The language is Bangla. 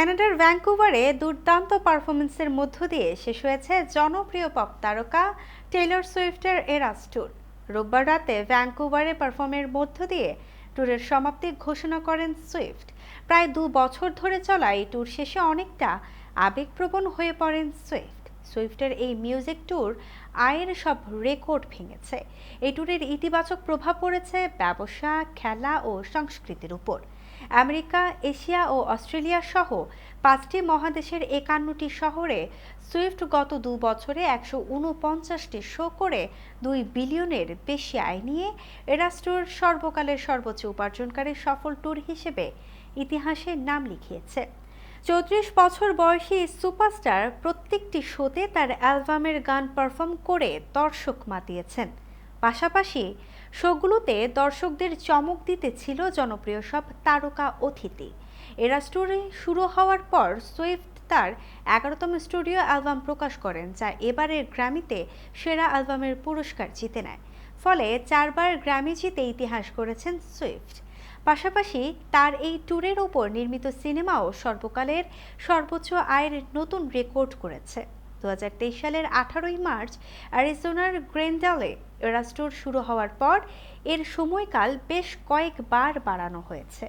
কানাডার ভ্যাঙ্কুভারে দুর্দান্ত পারফরমেন্সের মধ্য দিয়ে শেষ হয়েছে জনপ্রিয় পপ তারকা টেইলর সুইফটের এরাস ট্যুর। রোববার রাতে ভ্যাঙ্কুভারে পারফর্মের মধ্য দিয়ে ট্যুরের সমাপ্তি ঘোষণা করেন সুইফট। প্রায় দু বছর ধরে চলা এই ট্যুর শেষে অনেকটা আবেগপ্রবণ হয়ে পড়েন সুইফট। সুইফটের এই মিউজিক ট্যুর আয়ের সব রেকর্ড ভেঙেছে। এই ট্যুরের ইতিবাচক প্রভাব পড়েছে ব্যবসা, খেলা ও সংস্কৃতির উপর। আমেরিকা, এশিয়া ও অস্ট্রেলিয়া সহ পাঁচটি মহাদেশের একান্নটি শহরে সুইফট গত দু বছরে একশো উনপঞ্চাশটি শো করে দুই বিলিয়নের বেশি আয় নিয়ে এরাস্টোর সর্বকালের সর্বোচ্চ উপার্জনকারী সফল ট্যুর হিসেবে ইতিহাসে নাম লিখিয়েছে। চৌত্রিশ বছর বয়সী সুপারস্টার প্রত্যেকটি শোতে তার অ্যালবামের গান পারফর্ম করে দর্শক মাতিয়েছেন। পাশাপাশি শোগুলোতে দর্শকদের চমক দিতে ছিল জনপ্রিয় সব তারকা অতিথি। এরা স্টোরি শুরু হওয়ার পর সুইফট তার এগারোতম স্টুডিও অ্যালবাম প্রকাশ করেন, যা এবারের গ্র্যামিতে সেরা অ্যালবামের পুরস্কার জিতে নেয়। ফলে চারবার গ্র্যামি জিতে ইতিহাস করেছেন সুইফট। পাশাপাশি তার এই ট্যুরের ওপর নির্মিত সিনেমাও সর্বকালের সর্বোচ্চ আয়ের নতুন রেকর্ড করেছে। দু হাজার তেইশ সালের আঠারোই মার্চ অ্যারিজোনার গ্রেন্ডালে এরাস্টোর শুরু হওয়ার পর এর সময়কাল বেশ কয়েকবার বাড়ানো হয়েছে।